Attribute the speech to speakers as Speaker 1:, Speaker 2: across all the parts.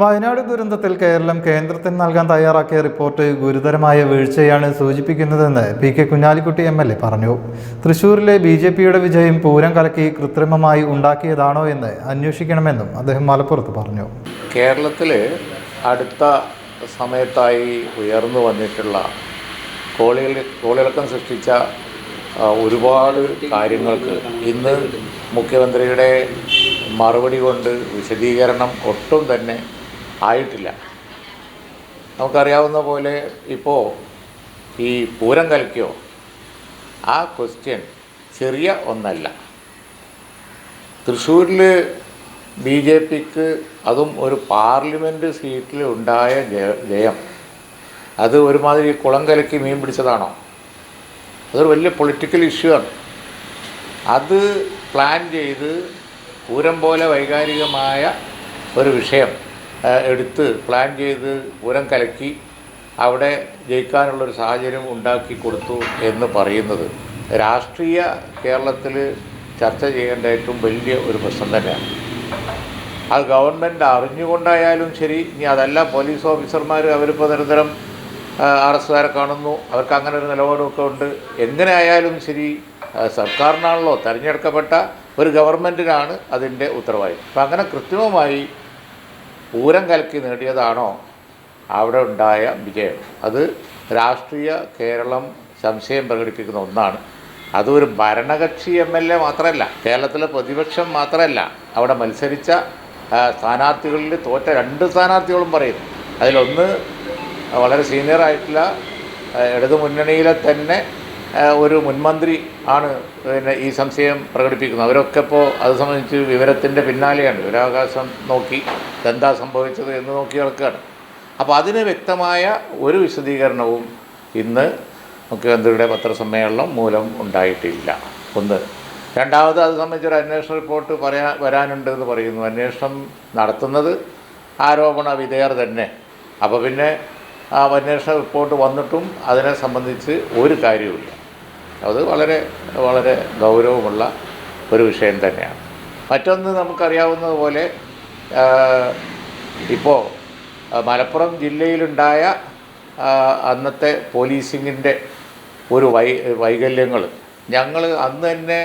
Speaker 1: വയനാട് ദുരന്തത്തിൽ കേരളം കേന്ദ്രത്തിന് നൽകാൻ തയ്യാറാക്കിയ റിപ്പോർട്ട് ഗുരുതരമായ വീഴ്ചയാണ് സൂചിപ്പിക്കുന്നതെന്ന് P K Kunhalikutty M L A പറഞ്ഞു. തൃശൂരിലെ ബി ജെ പിയുടെ വിജയം പൂരം കലക്കി കൃത്രിമമായി ഉണ്ടാക്കിയതാണോ എന്ന് അന്വേഷിക്കണമെന്നും അദ്ദേഹം മലപ്പുറത്ത് പറഞ്ഞു.
Speaker 2: കേരളത്തിൽ അടുത്ത സമയത്തായി ഉയർന്നു വന്നിട്ടുള്ള കോളികൾ കോളിളക്കം സൃഷ്ടിച്ച ഒരുപാട് കാര്യങ്ങൾക്ക് ഇന്ന് മുഖ്യമന്ത്രിയുടെ മറുപടി കൊണ്ട് വിശദീകരണം ഒട്ടും തന്നെ ആയിട്ടില്ല. നമുക്കറിയാവുന്ന പോലെ ഇപ്പോൾ ഈ പൂരം കലക്കിയോ? ആ ക്വസ്റ്റ്യൻ ചെറിയ ഒന്നല്ല. തൃശ്ശൂരിൽ ബി ജെ പിക്ക് അതും ഒരു പാർലമെന്റ് സീറ്റിൽ ഉണ്ടായ ജയം. അത് ഒരുമാതിരി കുളം കലക്കി മീൻ പിടിച്ചതാണോ? അതൊരു വലിയ പൊളിറ്റിക്കൽ ഇഷ്യൂ ആണ്. അത് പ്ലാൻ ചെയ്ത് പൂരം പോലെ വൈകാരികമായ ഒരു വിഷയം. എടുത്ത് പ്ലാൻ ചെയ്ത് പൂരം കലക്കി അവിടെ ജയിക്കാനുള്ളൊരു സാഹചര്യം ഉണ്ടാക്കി കൊടുത്തു എന്ന് പറയുന്നത്. രാഷ്ട്രീയ കേരളത്തിൽ ചർച്ച ചെയ്യേണ്ട ഏറ്റവും വലിയ ഒരു പ്രശ്നം തന്നെയാണ്. അത് ഗവൺമെന്റ് അറിഞ്ഞുകൊണ്ടായാലും ശരി ഇനി അതല്ല പോലീസ് ഓഫീസർമാർ അവരിപ്പോൾ നിരന്തരം അറസ്റ്റുകാരെ കാണുന്നു അവർക്ക് അങ്ങനെ ഒരു നിലപാടുമൊക്കെ ഉണ്ട്. എങ്ങനെ ആയാലും ശരി സർക്കാരിനാണല്ലോ തിരഞ്ഞെടുക്കപ്പെട്ട ഒരു ഗവൺമെന്റിനാണ് അതിന്റെ ഉത്തരവാദിത്വം അപ്പം അങ്ങനെ കൃത്രിമമായി പൂരം കലക്കി നേടിയതാണോ അവിടെ ഉണ്ടായ വിജയം. അത് രാഷ്ട്രീയ കേരളം സംശയം പ്രകടിപ്പിക്കുന്ന ഒന്നാണ്. അതൊരു ഭരണകക്ഷി എം എൽ എ മാത്രമല്ല കേരളത്തിലെ പ്രതിപക്ഷം മാത്രമല്ല അവിടെ മത്സരിച്ച സ്ഥാനാർത്ഥികളിൽ തോറ്റ രണ്ട് സ്ഥാനാർത്ഥികളും പറയുന്നു അതിലൊന്ന് വളരെ സീനിയറായിട്ടുള്ള ഇടതുമുന്നണിയിലെ ഇടതു മുന്നണിയിലെ തന്നെ ഒരു മുൻമന്ത്രി ആണ് പിന്നെ ഈ സംശയം പ്രകടിപ്പിക്കുന്നത്. അവരൊക്കെ ഇപ്പോൾ അത് സംബന്ധിച്ച് വിവരത്തിന്റെ പിന്നാലെയാണ്. വിവരാവകാശം നോക്കി എന്താ സംഭവിച്ചത് എന്ന് നോക്കി നടക്കുകയാണ്. അപ്പോൾ അതിന് വ്യക്തമായ ഒരു വിശദീകരണവും ഇന്ന് മുഖ്യമന്ത്രിയുടെ പത്രസമ്മേളനം മൂലം ഉണ്ടായിട്ടില്ല. ഒന്ന്. രണ്ടാമത് അത് സംബന്ധിച്ചൊരു അന്വേഷണ റിപ്പോർട്ട് പറയാ വരാനുണ്ട് എന്ന് പറയുന്നു. അന്വേഷണം നടത്തുന്നത് ആരോപണ വിധേയർ തന്നെ. അപ്പോൾ പിന്നെ ആ അന്വേഷണ റിപ്പോർട്ട് വന്നിട്ടും അതിനെ സംബന്ധിച്ച് ഒരു കാര്യവുമില്ല. അത് വളരെ വളരെ ഗൗരവമുള്ള ഒരു വിഷയം തന്നെയാണ്. മറ്റൊന്ന് നമുക്കറിയാവുന്നതുപോലെ ഇപ്പോൾ മലപ്പുറം ജില്ലയിലുണ്ടായ അന്നത്തെ പോലീസിങ്ങിന്റെ ഒരു വൈ വൈകല്യങ്ങൾ ഞങ്ങൾ അന്ന് തന്നെ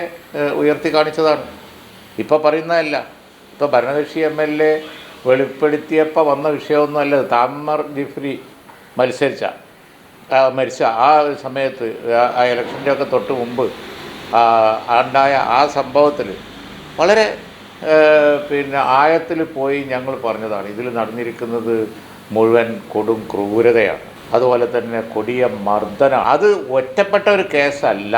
Speaker 2: ഉയർത്തി കാണിച്ചതാണ് ഇപ്പോൾ പറയുന്നതല്ല ഇപ്പോൾ ഭരണകക്ഷി എം എൽ എ വെളിപ്പെടുത്തിയപ്പോൾ വന്ന വിഷയമൊന്നുമല്ല. താമർ ജിഫ്രി മത്സരിച്ച മരിച്ച ആ സമയത്ത് ആ- ഇലക്ഷന്റെയൊക്കെ തൊട്ട് മുമ്പ് ഉണ്ടായ ആ സംഭവത്തിൽ വളരെ പിന്നെ ആയത്തിൽ പോയി ഞങ്ങൾ പറഞ്ഞതാണ് ഇതിൽ നടന്നിരിക്കുന്നത് മുഴുവൻ കൊടും ക്രൂരതയാണ്. അതുപോലെ തന്നെ കൊടിയ മർദ്ദന. അത് ഒറ്റപ്പെട്ട ഒരു കേസല്ല.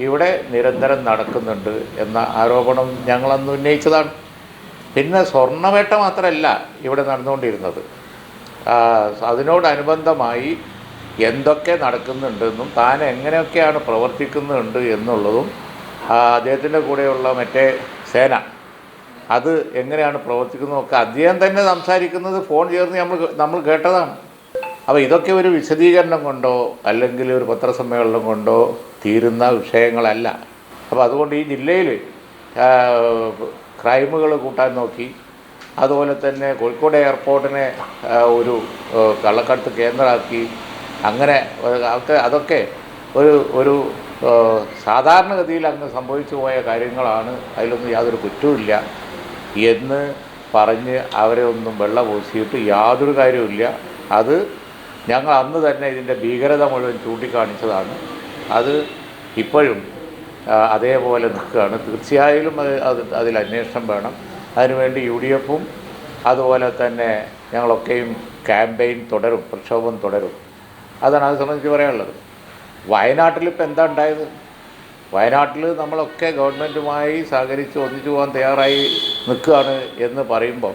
Speaker 2: ഇവിടെ നിരന്തരം നടക്കുന്നുണ്ട് എന്ന ആരോപണം ഞങ്ങളന്ന് ഉന്നയിച്ചതാണ്. പിന്നെ സ്വർണവേട്ട മാത്രമല്ല ഇവിടെ നടന്നുകൊണ്ടിരുന്നത്. അതിനോടനുബന്ധമായി എന്തൊക്കെ നടക്കുന്നുണ്ടെന്നും താൻ എങ്ങനെയൊക്കെയാണ് പ്രവർത്തിക്കുന്നുണ്ട് എന്നുള്ളതും അദ്ദേഹത്തിന്റെ കൂടെയുള്ള മറ്റേ സേന അത് എങ്ങനെയാണ് പ്രവർത്തിക്കുന്നതൊക്കെ അദ്ദേഹം തന്നെ സംസാരിക്കുന്നത് ഫോൺ ചേർന്ന് നമ്മൾ നമ്മൾ കേട്ടതാണ്. അപ്പോൾ ഇതൊക്കെ ഒരു വിശദീകരണം കൊണ്ടോ അല്ലെങ്കിൽ ഒരു പത്രസമ്മേളനം കൊണ്ടോ തീരുന്ന വിഷയങ്ങളല്ല. അപ്പോൾ അതുകൊണ്ട് ഈ ജില്ലയിൽ ക്രൈമുകൾ കൂട്ടാൻ നോക്കി. അതുപോലെ തന്നെ കോഴിക്കോട് എയർപോർട്ടിനെ ഒരു കള്ളക്കടത്ത് കേന്ദ്രമാക്കി. അങ്ങനെ അതൊക്കെ അതൊക്കെ ഒരു ഒരു സാധാരണഗതിയിൽ അങ്ങ് സംഭവിച്ചു പോയ കാര്യങ്ങളാണ്. അതിലൊന്നും യാതൊരു കുറ്റവുമില്ല. എന്ന് പറഞ്ഞ് അവരെ ഒന്നും വെള്ളം പൂശിയിട്ട് യാതൊരു കാര്യവുമില്ല. അത് ഞങ്ങൾ അന്ന് തന്നെ ഇതിന്റെ ഭീകരത മുഴുവൻ ചൂണ്ടിക്കാണിച്ചതാണ്. അത് ഇപ്പോഴും അതേപോലെ നിൽക്കുകയാണ്. തീർച്ചയായും അത് അത് അതിൽ അന്വേഷണം വേണം. അതിനുവേണ്ടി യു ഡി എഫും അതുപോലെ തന്നെ ഞങ്ങളൊക്കെയും ക്യാമ്പയിൻ തുടരും പ്രക്ഷോഭം തുടരും. അതാണ് അത് സംബന്ധിച്ച് പറയാനുള്ളത്. വയനാട്ടിൽ ഇപ്പോൾ എന്താ ഉണ്ടായത്? വയനാട്ടിൽ നമ്മളൊക്കെ ഗവൺമെന്റുമായി സഹകരിച്ച് ഒന്നിച്ചു പോകാൻ തയ്യാറായി നിൽക്കുകയാണ് എന്ന് പറയുമ്പോൾ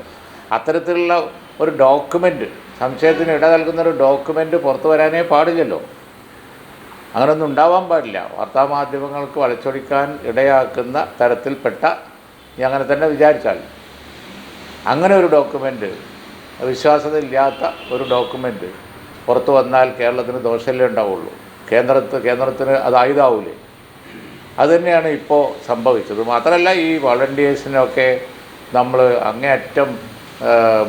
Speaker 2: അത്തരത്തിലുള്ള ഒരു ഡോക്യുമെന്റ് സംശയത്തിന് ഇട നൽകുന്ന ഒരു ഡോക്യുമെന്റ് പുറത്തു വരാനേ പാടില്ലല്ലോ. അങ്ങനെയൊന്നും ഉണ്ടാവാൻ പാടില്ല. വാർത്താമാധ്യമങ്ങൾക്ക് വളച്ചൊടിക്കാൻ ഇടയാക്കുന്ന തരത്തിൽപ്പെട്ട അങ്ങനെ തന്നെ വിചാരിച്ചാൽ. അങ്ങനെ ഒരു ഡോക്യുമെന്റ് വിശ്വാസതയില്ലാത്ത ഒരു ഡോക്യുമെന്റ് പുറത്തു വന്നാൽ കേരളത്തിന് ദോഷമല്ലേ ഉണ്ടാവുള്ളൂ. കേന്ദ്രത്ത് കേന്ദ്രത്തിന് അത് ആയുധാവൂലേ? അതുതന്നെയാണ് ഇപ്പോൾ സംഭവിച്ചത്. മാത്രമല്ല ഈ വളണ്ടിയേഴ്സിനൊക്കെ നമ്മൾ അങ്ങേയറ്റം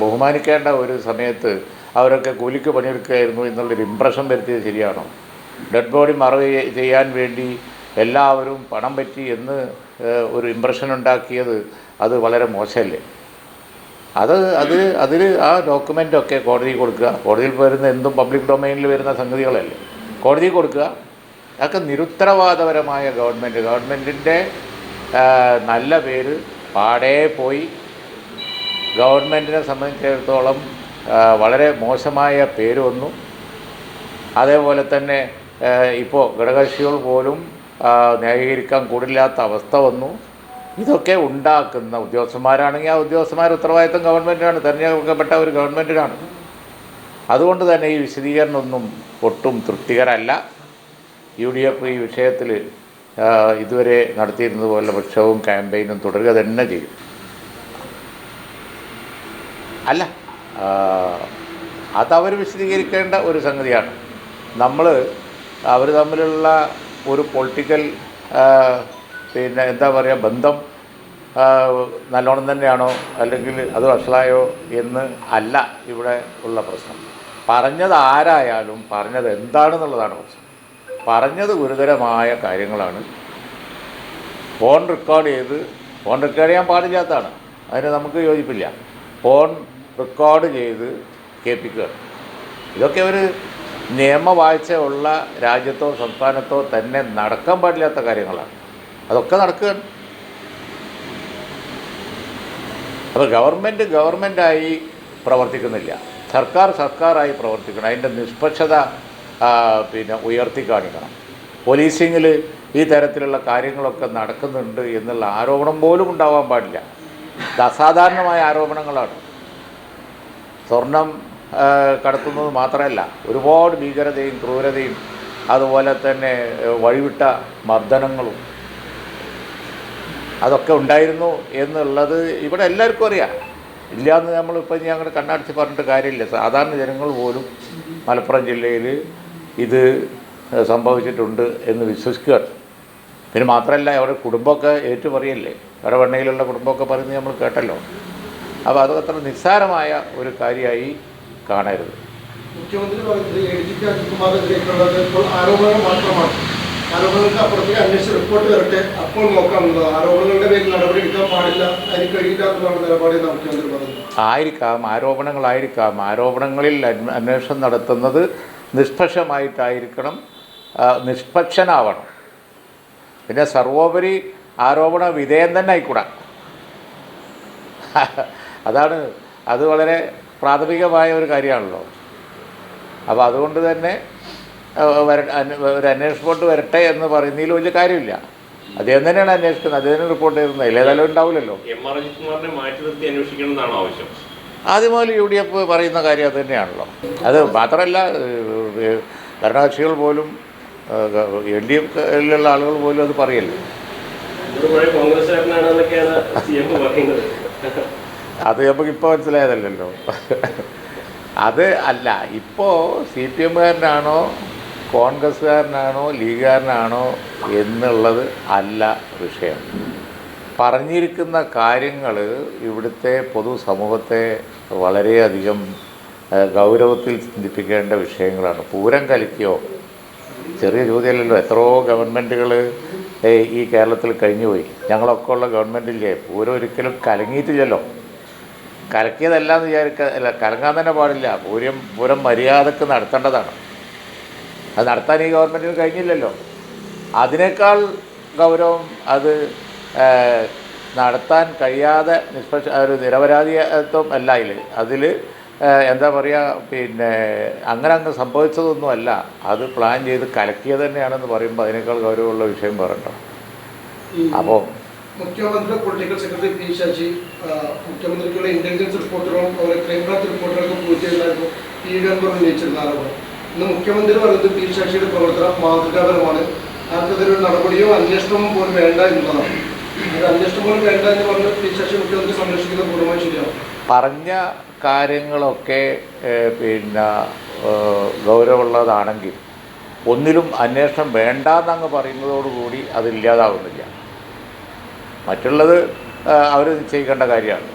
Speaker 2: ബഹുമാനിക്കേണ്ട ഒരു സമയത്ത് അവരൊക്കെ കൂലിക്ക് പണിയെടുക്കുകയായിരുന്നു എന്നുള്ളൊരു ഇമ്പ്രഷൻ വരുത്തിയത് ശരിയാണോ? ഡെഡ് ബോഡി മറവ് ചെയ്യാൻ വേണ്ടി എല്ലാവരും പണം പറ്റി എന്ന് ഒരു ഇമ്പ്രഷൻ ഉണ്ടാക്കിയത് അത് വളരെ മോശമല്ലേ? അത് അത് അതിൽ ആ ഡോക്യുമെന്റൊക്കെ കോടതി കൊടുക്കുക. കോടതിയിൽ വരുന്ന എന്തും പബ്ലിക് ഡൊമൈനിൽ വരുന്ന സംഗതികളല്ലേ? കോടതി കൊടുക്കുക. അതൊക്കെ നിരുത്തരവാദപരമായ ഗവൺമെന്റ് ഗവൺമെന്റിന്റെ നല്ല പേര് പാടേ പോയി. ഗവൺമെന്റിനെ സംബന്ധിച്ചിടത്തോളം വളരെ മോശമായ പേര് വന്നു. അതേപോലെ തന്നെ ഇപ്പോൾ ഘടകകക്ഷികൾ പോലും ന്യായീകരിക്കാൻ കൂടില്ലാത്ത അവസ്ഥ വന്നു. ഇതൊക്കെ ഉണ്ടാക്കുന്ന ഉദ്യോഗസ്ഥന്മാരാണെങ്കിൽ ആ ഉദ്യോഗസ്ഥന്മാർ ഉത്തരവാദിത്തം ഗവൺമെന്റിനാണ് തിരഞ്ഞെടുക്കപ്പെട്ട ഒരു ഗവൺമെന്റിനാണ് അതുകൊണ്ട് തന്നെ ഈ വിശദീകരണമൊന്നും ഒട്ടും തൃപ്തികരമല്ല. യു ഡി എഫ് ഈ വിഷയത്തിൽ ഇതുവരെ നടത്തിയിരുന്നത് പോലെ പക്ഷവും ക്യാമ്പയിനും തുടരുക തന്നെ ചെയ്യും. അല്ല അതവർ വിശദീകരിക്കേണ്ട ഒരു സംഗതിയാണ്. നമ്മൾ അവർ തമ്മിലുള്ള ഒരു പൊളിറ്റിക്കൽ പിന്നെ എന്താ പറയുക ബന്ധം നല്ലോണം തന്നെയാണോ അല്ലെങ്കിൽ അത് വഷളായോ എന്ന് അല്ല ഇവിടെ ഉള്ള പ്രശ്നം. പറഞ്ഞത് ആരായാലും പറഞ്ഞത് എന്താണെന്നുള്ളതാണ് പ്രശ്നം. പറഞ്ഞത് ഗുരുതരമായ കാര്യങ്ങളാണ്. ഫോൺ റെക്കോർഡ് ചെയ്ത് ഫോൺ റെക്കോർഡ് ചെയ്യാൻ പാടില്ലാത്തതാണ്. അതിന് നമുക്ക് യോജിപ്പില്ല. ഫോൺ റെക്കോർഡ് ചെയ്ത് കേൾപ്പിക്കുക. ഇതൊക്കെ ഒരു നിയമവാഴ്ച ഉള്ള രാജ്യത്തോ സംസ്ഥാനത്തോ തന്നെ നടക്കാൻ പാടില്ലാത്ത കാര്യങ്ങളാണ്. അതൊക്കെ നടക്കുകയാണ്. അപ്പോൾ ഗവൺമെന്റ് ഗവൺമെന്റായി പ്രവർത്തിക്കുന്നില്ല. സർക്കാർ സർക്കാരായി പ്രവർത്തിക്കണം. അതിന്റെ നിഷ്പക്ഷത പിന്നെ ഉയർത്തി കാണിക്കണം. പോലീസിങ്ങിൽ ഈ തരത്തിലുള്ള കാര്യങ്ങളൊക്കെ നടക്കുന്നുണ്ട് എന്നുള്ള ആരോപണം പോലും ഉണ്ടാവാൻ പാടില്ല. ഇത് അസാധാരണമായ ആരോപണങ്ങളാണ്. സ്വർണം കടത്തുന്നത് മാത്രമല്ല ഒരുപാട് ഭീകരതയും ക്രൂരതയും അതുപോലെ തന്നെ വഴിവിട്ട മർദ്ദനങ്ങളും അതൊക്കെ ഉണ്ടായിരുന്നു എന്നുള്ളത് ഇവിടെ എല്ലാവർക്കും അറിയാം. ഇല്ലയെന്ന് നമ്മളിപ്പോൾ ഇനി അങ്ങോട്ട് കണ്ണടച്ച് പറഞ്ഞിട്ട് കാര്യമില്ല. സാധാരണ ജനങ്ങൾ പോലും മലപ്പുറം ജില്ലയിൽ ഇത് സംഭവിച്ചിട്ടുണ്ട് എന്ന് വിശ്വസിക്കുക. പിന്നെ മാത്രമല്ല അവരുടെ കുടുംബമൊക്കെ ഏറ്റു അവരുടെ വെണ്ണയിലുള്ള കുടുംബമൊക്കെ പറയുന്നത് നമ്മൾ കേട്ടല്ലോ. അപ്പോൾ അത് അത്ര നിസ്സാരമായ ഒരു കാര്യമായി കാണരുത്.
Speaker 3: മുഖ്യമന്ത്രി പറഞ്ഞത് എ ഡി ജി അജിത്കുമാറിനെതിരെയുള്ളത് ഇപ്പോൾ ആരോപണങ്ങൾ മാത്രമാണ്. ആരോപണങ്ങൾക്ക് അപ്പുറത്തേക്ക് അന്വേഷിച്ച് റിപ്പോർട്ട് വരട്ടെ അപ്പോൾ ആരോപണങ്ങളുടെ പേരിൽ നടപടി എടുക്കാൻ പാടില്ല അതിന് കഴിയില്ല എന്നുള്ള നിലപാടെന്ന് മുഖ്യമന്ത്രി പറഞ്ഞു
Speaker 2: ആയിരിക്കാം ആരോപണങ്ങളായിരിക്കാം. ആരോപണങ്ങളിൽ അന്വേഷണം നടത്തുന്നത് നിഷ്പക്ഷമായിട്ടായിരിക്കണം നിഷ്പക്ഷനാവണം. പിന്നെ സർവോപരി ആരോപണ വിധേയം തന്നെ ആയിക്കൂടാ. അതാണ് അത് വളരെ പ്രാഥമികമായ ഒരു കാര്യമാണല്ലോ. അപ്പോൾ അതുകൊണ്ട് തന്നെ വര ഒരു അന്വേഷണ വരട്ടെ എന്ന് പറയുന്നതിൽ വലിയ കാര്യമില്ല. അദ്ദേഹം തന്നെയാണ് അന്വേഷിക്കുന്നത്. അദ്ദേഹം റിപ്പോർട്ട് ചെയ്യുന്നത് ഏതായാലും ഉണ്ടാവില്ലല്ലോ.
Speaker 4: എം ആർ അജിത് കുമാറിനെ മാറ്റി നിർത്തി അന്വേഷിക്കണം എന്നാണ് ആവശ്യം?
Speaker 2: ആദ്യം മുതൽ യു ഡി എഫ് പറയുന്ന കാര്യം അത് തന്നെയാണല്ലോ. അത് മാത്രമല്ല ഭരണകക്ഷികൾ പോലും എൽ ഡി എഫിലുള്ള ആളുകൾ പോലും അത് പറയല്ലേ? അത് നമുക്ക് ഇപ്പോൾ മനസ്സിലായതല്ലല്ലോ. അത് അല്ല ഇപ്പോൾ സി പി എമ്മുകാരനാണോ കോൺഗ്രസ്സുകാരനാണോ ലീഗുകാരനാണോ എന്നുള്ളത് അല്ല വിഷയം. പറഞ്ഞിരിക്കുന്ന കാര്യങ്ങൾ ഇവിടുത്തെ പൊതുസമൂഹത്തെ വളരെയധികം ഗൗരവത്തിൽ ചിന്തിപ്പിക്കേണ്ട വിഷയങ്ങളാണ്. പൂരം കലിക്കോ? ചെറിയ ചോദ്യമല്ലല്ലോ എത്രയോ ഗവൺമെന്റുകൾ ഈ കേരളത്തിൽ കഴിഞ്ഞുപോയി. ഞങ്ങളൊക്കെ ഉള്ള ഗവൺമെന്റില്ലേ പൂരം ഒരിക്കലും കലങ്ങിയിട്ടില്ലല്ലോ. കലക്കിയതല്ല എന്ന് വിചാരിക്ക അല്ല കലങ്ങാൻ തന്നെ പാടില്ല. പൂരം പൂരം മര്യാദയ്ക്ക് നടത്തേണ്ടതാണ്. അത് നടത്താൻ ഈ ഗവൺമെന്റിന് കഴിഞ്ഞില്ലല്ലോ. അതിനേക്കാൾ ഗൗരവം അത് നടത്താൻ കഴിയാതെ നിഷ്പക്ഷ ഒരു നിരപരാധിത്വം അല്ല അതിൽ അതിൽ എന്താ പറയുക പിന്നെ അങ്ങനെ അങ്ങ് സംഭവിച്ചതൊന്നുമല്ല. അത് പ്ലാൻ ചെയ്ത് കലക്കിയത് തന്നെയാണെന്ന് പറയുമ്പോൾ അതിനേക്കാൾ ഗൗരവമുള്ള വിഷയം പറഞ്ഞു
Speaker 3: ഈ
Speaker 2: അപ്പോൾ
Speaker 3: മുഖ്യമന്ത്രി പൊളിറ്റിക്കൽ സെക്രട്ടറി പി ശശി മുഖ്യമന്ത്രിക്കുള്ള ഇന്റലിജൻസ് റിപ്പോർട്ടുകളും അവരെ ക്രൈംബ്രാഞ്ച് റിപ്പോർട്ടുകൾക്കും പൂർത്തിയായിരുന്നു പി അൻവർ ഉന്നയിച്ചിരുന്ന ആരോപണം. ഇന്ന് മുഖ്യമന്ത്രി പറയുന്നത് പി ശശിയുടെ പ്രവർത്തനം മാതൃകാപരമാണ്. അവർക്കെതിരെ ഒരു നടപടിയോ അന്വേഷണമോ പോലും വേണ്ട എന്നുള്ളതാണ്. പറഞ്ഞ
Speaker 2: കാര്യങ്ങളൊക്കെ പിന്നെ ഗൗരവമുള്ളതാണെങ്കിൽ ഒന്നിലും അന്വേഷണം വേണ്ടാന്നങ്ങ് പറയുന്നതോടുകൂടി അതില്ലാതാവുന്നില്ല മറ്റുള്ളത് അവർ നിശ്ചയിക്കേണ്ട കാര്യമാണ്.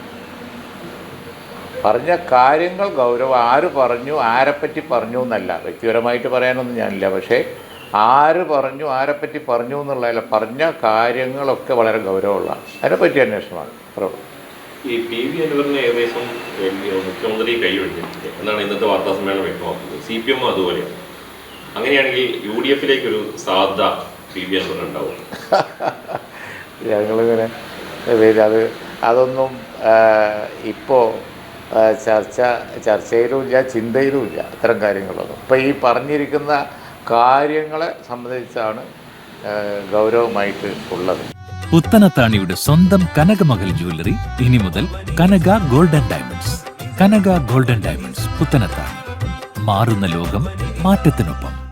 Speaker 2: പറഞ്ഞ കാര്യങ്ങൾ ഗൗരവം ആര് പറഞ്ഞു ആരെപ്പറ്റി പറഞ്ഞു എന്നല്ല. വ്യക്തിപരമായിട്ട് പറയാനൊന്നും ഞാനില്ല. പക്ഷേ ആര് പറഞ്ഞു ആരെപ്പറ്റി പറഞ്ഞു എന്നുള്ളതല്ല പറഞ്ഞ കാര്യങ്ങളൊക്കെ വളരെ ഗൗരവമുള്ളതാണ് അതിനെപ്പറ്റി അന്വേഷണമാണ്.
Speaker 5: ഈ പി വി അൻവറിനെ ഏകദേശം മുഖ്യമന്ത്രി കൈവഴിച്ചിട്ടുണ്ട് എന്നാണ് ഇന്നത്തെ വാർത്താ സമ്മേളനം വ്യക്തമാക്കുന്നത്. സി പി എം അതുപോലെയാണ് അങ്ങനെയാണെങ്കിൽ യു ഡി എഫിലേക്ക് ഒരു സാധ്യത പി വി അൻവർ ഉണ്ടാവും
Speaker 2: ഞങ്ങളിങ്ങനെ അത് അതൊന്നും ഇപ്പോൾ ചർച്ച ചർച്ചയിലുമില്ല ചിന്തയിലുമില്ല അത്തരം കാര്യങ്ങളൊന്നും. ഇപ്പോൾ ഈ പറഞ്ഞിരിക്കുന്ന കാര്യങ്ങളെ സംബന്ധിച്ചാണ് ഗൗരവമായിട്ട് ഉള്ളത്.
Speaker 6: പുത്തനത്താണിയുടെ സ്വന്തം കനകമകൽ ജ്വല്ലറി ഇനി മുതൽ Kanaka golden diamonds. Kanaka golden diamonds Puthanathani മാറുന്ന ലോകം മാറ്റത്തിനൊപ്പം.